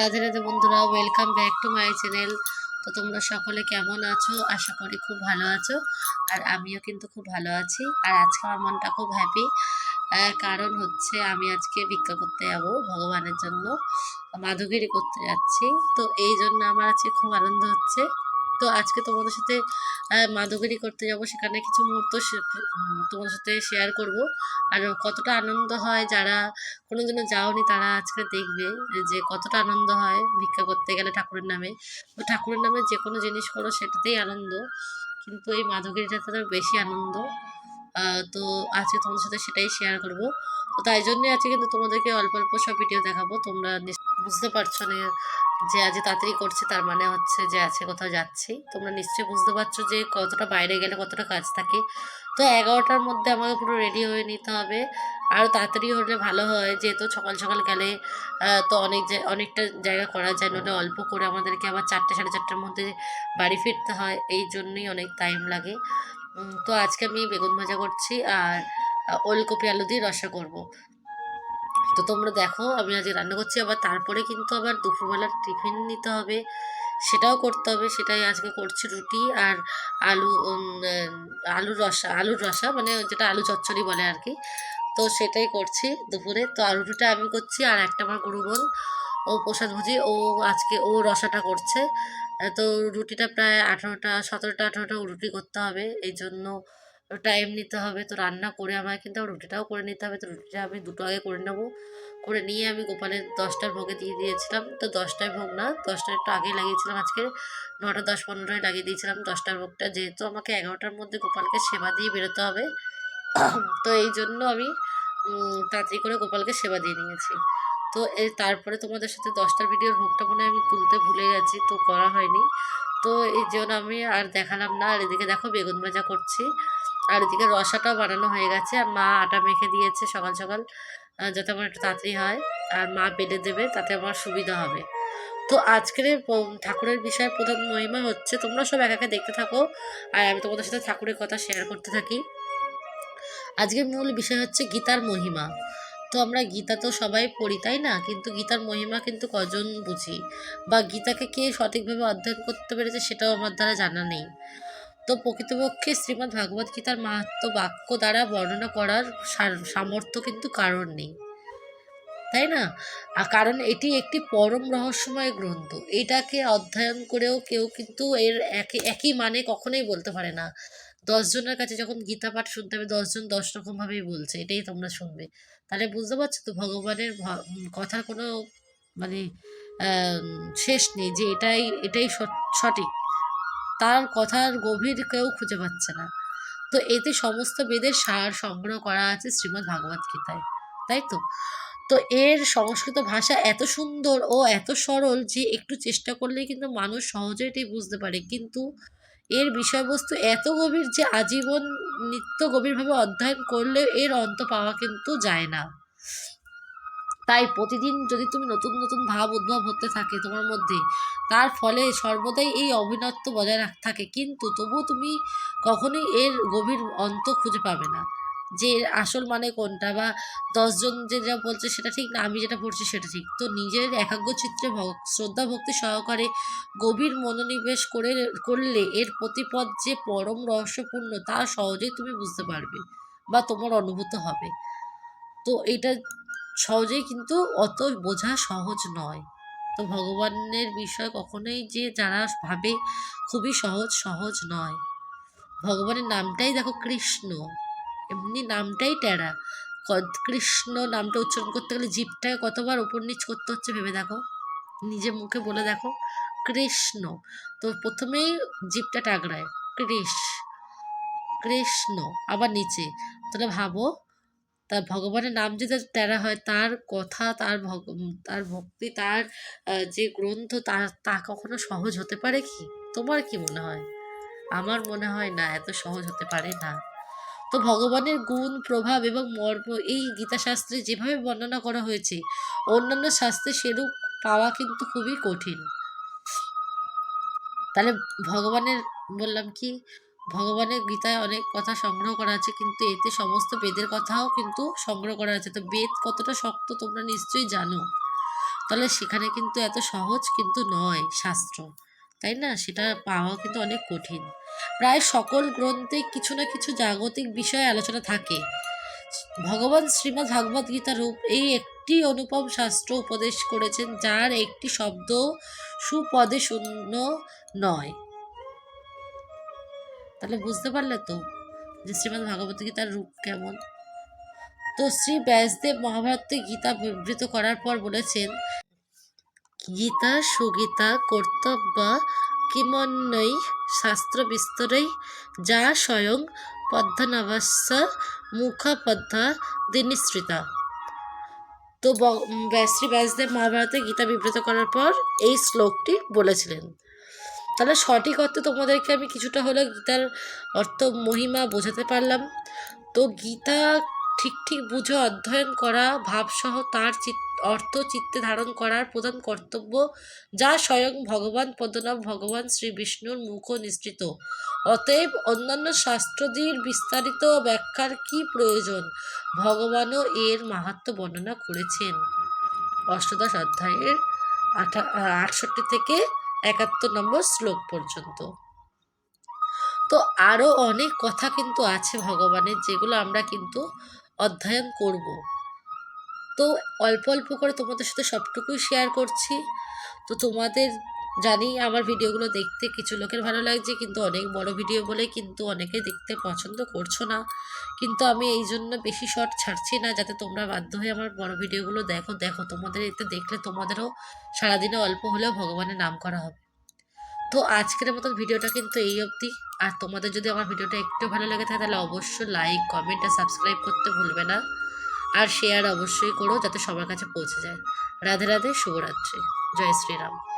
রাধে রাধে বন্ধুরা welcome back to my channel তো তোমরা সকলে কেমন আছো? আশা করি খুব ভালো আছো। আর আমিও কিন্তু খুব ভালো আছি। আর আজকে আমার মনটা খুব হ্যাপি কারণ হচ্ছে আমি আজকে ভিক্ষা করতে যাব ভগবানের জন্য। মাধুগিরি করতে যাচ্ছি। তো এই জন্য আমার আজকে খুব আনন্দ হচ্ছে। তো আজকে তোমাদের সাথে আহ, করতে যাব সেখানে কিছু মুহূর্ত তোমাদের সাথে শেয়ার করব। আর কতটা আনন্দ হয় যারা কোনোদিনও যাওনি তারা আজকে দেখবে যে কতটা আনন্দ হয় ভিক্ষা করতে গেলে ঠাকুরের নামে। তো ঠাকুরের নামে যে কোনো জিনিস করো সেটাতেই আনন্দ। কিন্তু এই মাধবগিরিটাতে তো বেশি আনন্দ। তো আজকে তোমাদের সাথে সেটাই শেয়ার করব। তো তাই জন্যই আজকে কিন্তু তোমাদেরকে অল্প অল্প সব ভিডিও দেখাবো। তোমরা বুঝতে পারছ না যে আজ তাড়াতাড়ি করছি, তার মানে হচ্ছে যে আছে কোথাও যাচ্ছি। তোমরা নিশ্চয়ই বুঝতে পারছ যে কতটা বাইরে গেলে কতটা কাজ থাকে। তো এগারোটার মধ্যে আমাকে পুরো রেডি হয়ে নিতে হবে। আরও তাড়াতাড়ি হলে ভালো হয়, যেহেতু সকাল সকাল গেলে তো অনেক অনেকটা জায়গা করা যায়, নইলে অল্প করে আমাদেরকে আবার চারটে, সাড়ে চারটের মধ্যে বাড়ি ফিরতে হয়। এই জন্যই অনেক টাইম লাগে। তো আজকে আমি বেগুন ভাজা করছি আর ওলকপি আলু দিয়ে রসা করব। তো তোমরা দেখো, আমি আজকে রান্না করছি, আবার তারপরে কিন্তু আবার দুপুরবেলার টিফিন নিতে হবে। সেটাও করতে হবে, সেটাই আজকে করছি রুটি আর আলু আলুর রসা আলুর রসা মানে যেটা আলু চচ্চড়ি বলে আর কি। তো সেটাই করছি দুপুরে। তো রুটিটা আমি করছি আর একটা আমার গরু বোন, ও প্রসাদ ভুজি, ও আজকে, ও রসাটা করছে। তো রুটিটা প্রায় আঠারোটা, সতেরোটা, আঠারোটা রুটি করতে হবে, এই জন্য টাইম নিতে হবে, তো রান্না করে আমায় কিন্তু রুটিটাও করে নিতে হবে, তো রুটিটা আমি দুটো আগে করে নেব। করে নিয়ে আমি গোপালের দশটার ভোগে দিয়ে দিয়েছিলাম, তো দশটায় ভোগ না দশটার একটু আগে লাগিয়েছিলাম, আজকে নটা দশ পনেরোয় লাগিয়ে দিয়েছিলাম দশটার ভোগটা, যেহেতু আমাকে এগারোটার মধ্যে গোপালকে সেবা দিয়ে বেরোতে হবে, তো এই জন্য আমি তাড়াতাড়ি করে গোপালকে সেবা দিয়ে নিয়েছি। তো এই তারপরে তোমাদের সাথে দশটার ভিডিওর ভোগটা মনে আমি তুলতে ভুলে গেছি, তো করা হয়নি। তো এই জন্য আমি আর দেখালাম না, আর এদিকে দেখো বেগুন ভাজা করছি। আর এদিকে রসাটাও বানানো হয়ে গেছে। আর মা আটা মেখে দিয়েছে সকাল সকাল যাতে আমার একটু তাড়াতাড়ি হয়। আর মা বেড়ে দেবে, তাতে আমার সুবিধা হবে। তো আজকের ঠাকুরের বিষয়ে প্রধান মহিমা হচ্ছে, তোমরা সব একা একা দেখতে থাকো। আর আমি তোমাদের সাথে ঠাকুরের কথা শেয়ার করতে থাকি। আজকের মূল বিষয় হচ্ছে গীতার মহিমা। তো আমরা গীতা তো সবাই পড়ি, তাই না? কিন্তু গীতার মহিমা কিন্তু কজন বুঝি? বা গীতাকে কে সঠিকভাবে অধ্যয়ন করতে পেরেছে সেটাও আমার দ্বারা জানা নেই। তো প্রকৃতপক্ষে শ্রীমদ্ ভাগবত গীতার মাহাত্ম বাক্য দ্বারা বর্ণনা করার সামর্থ্য কিন্তু কারণ নেই। তাই না? কারণ এটি একটি পরম রহস্যময় গ্রন্থ। এটাকে অধ্যয়ন করেও কেউ কিন্তু এর একই একই মানে কখনোই বলতে পারে না। দশজনের কাছে যখন গীতা পাঠ শুনতে হবে দশজন দশ রকমভাবেই বলছে, এটাই তোমরা শুনবে। তাহলে বুঝতে পারছ তো ভগবানের কথার কোনো মানে শেষ নেই যে এটাই এটাই সঠ- সঠিক। তার কথার গভীর কেউ খুঁজে পাচ্ছে না। তো এতে সমস্ত বেদের সার সংগ্রহ করা আছে শ্রীমদ্ ভাগবত গীতায়, তাই তো? তো এর সংস্কৃত ভাষা এত সুন্দর ও এত সরল যে একটু চেষ্টা করলেই কিন্তু মানুষ সহজে এটি বুঝতে পারে। কিন্তু এর বিষয়বস্তু এত গভীর যে আজীবন নিত্য গভীরভাবে অধ্যয়ন করলে এর অন্ত পাওয়া কিন্তু যায় না। তাই প্রতিদিন যদি তুমি নতুন নতুন ভাব উদ্ভব হতে থাকে তোমার মধ্যে, তার ফলে সর্বদাই এই অভিনত্ব বজায় রাখ, থাকে। কিন্তু তবুও তুমি কখনোই এর গভীর অন্ত খুঁজে পাবে না। যে আসল মানে কোনটা বা দশজন যে যা বলছে সেটা ঠিক না, আমি যেটা পড়ছি সেটা ঠিক। তো নিজের একাগ্র চিত্রে শ্রদ্ধা ভক্তি সহকারে গভীর মনোনিবেশ করে, করলে এর প্রতিপদ যে পরম রহস্যপূর্ণ, তা সহজেই তুমি বুঝতে পারবে বা তোমার অনুভূত হবে। তো এটা সহজেই কিন্তু অত বোঝা সহজ নয়। তো ভগবানের বিষয় কখনোই যে যারা ভাবে খুবই সহজ সহজ নয়। ভগবানের নামটাই দেখো কৃষ্ণ। এমনি নামটাই টেরা। কৃষ্ণ নামটা উচ্চারণ করতে গেলে জিভটাকে কতবার উপর নিচ করতে হচ্ছে ভেবে দেখো। নিজে মুখে বলে দেখো, কৃষ্ণ। তো প্রথমেই জিভটা টাগড়ায়, কৃষ, কৃষ্ণ, আবার নিচে। তাহলে ভাবো তার ভগবানের নাম যদি তেরা হয়, তার কথা, তার ভগ তার ভক্তি, তার যে গ্রন্থ, তার, তা কখনো সহজ হতে পারে কি? তোমার কি মনে হয়? আমার মনে হয় না, এত সহজ হতে পারে না। তো ভগবানের গুণ, প্রভাব এবং মর্ম এই গীতাশাস্ত্রে যেভাবে বর্ণনা করা হয়েছে, অন্যান্য শাস্ত্রে সেরূপ পাওয়া কিন্তু খুবই কঠিন। তাহলে ভগবানের বললাম কি? ভগবানের গীতায় অনেক কথা সংগ্রহ করা আছে, কিন্তু এতে সমস্ত বেদের কথাও কিন্তু সংগ্রহ করা আছে। তো বেদ কতটা শক্ত তোমরা নিশ্চয়ই জানো। তাহলে সেখানে কিন্তু এত সহজ কিন্তু নয় শাস্ত্র, তাই না? সেটা পাওয়া কিন্তু অনেক কঠিন। প্রায় সকল গ্রন্থে কিছু না কিছু জাগতিক বিষয়ে আলোচনা থাকে। ভগবান শ্রীমৎ ভাগবত গীতা রূপ এই একটি অনুপম শাস্ত্র উপদেশ করেছেন, যার একটি শব্দ সুপদে শূন্য নয়। তাহলে বুঝতে পারলে তো যে শ্রীমদ্ ভাগবত গীতার রূপ কেমন। তো শ্রী ব্যাসদেব মহাভারতে গীতা বিবৃত করার পর বলেছেন, গীতা সুগীতা কর্তব্য কিমন্যই শাস্ত্র বিস্তরেই যা স্বয়ং পদ্মনবস্য মুখপদ্মা দিনিশ্রিতা তো শ্রী ব্যাসদেব মহাভারতে গীতা বিবৃত করার পর এই শ্লোকটি বলেছিলেন। তাহলে সঠিক অর্থে তোমাদেরকে আমি কিছুটা হলেও গীতার অর্থ মহিমা বোঝাতে পারলাম। তো গীতা ঠিক ঠিক বুঝে অধ্যয়ন করা, ভাবসহ তার চিত, অর্থ চিত্তে ধারণ করার প্রধান কর্তব্য যা স্বয়ং ভগবান পদ্মনাভ ভগবান শ্রী বিষ্ণুর মুখ নিঃসৃত। অতএব অন্যান্য শাস্ত্রদির বিস্তারিত ব্যাখ্যার কি প্রয়োজন? ভগবানও এর মাহাত্ম্য বর্ণনা করেছেন। অষ্টাদশ অধ্যায়ের আঠা আটষট্টি থেকে একাত্তর নম্বর শ্লোক পর্যন্ত। তো আরও অনেক কথা কিন্তু আছে ভগবানের, যেগুলো আমরা কিন্তু অধ্যয়ন করব। তো অল্প অল্প করে তোমাদের সাথে সবটুকুই শেয়ার করছি। তো তোমাদের জানি আমার ভিডিওগুলো দেখতে কিছু লোকের ভালো লাগছে, কিন্তু অনেক বড় ভিডিও বলে কিন্তু অনেকে দেখতে পছন্দ করছ না। কিন্তু আমি এই জন্য বেশি শর্ট ছাড়ছি না, যাতে তোমরা বাধ্য হয়ে আমার বড় ভিডিওগুলো দেখো। দেখো, তোমাদের এতে দেখলে তোমাদেরও সারাদিনে অল্প হলেও ভগবানের নাম করা হবে। তো আজকের মতন ভিডিওটা কিন্তু এই অবধি। আর তোমাদের যদি আমার ভিডিওটা একটু ভালো লাগে থাকে, তাহলে অবশ্যই লাইক কমেন্ট আর সাবস্ক্রাইব করতে ভুলবে না। আর শেয়ার অবশ্যই করো, যাতে সবার কাছে পৌঁছে যায়। রাধে রাধে, শুভরাত্রি। জয় শ্রীরাম।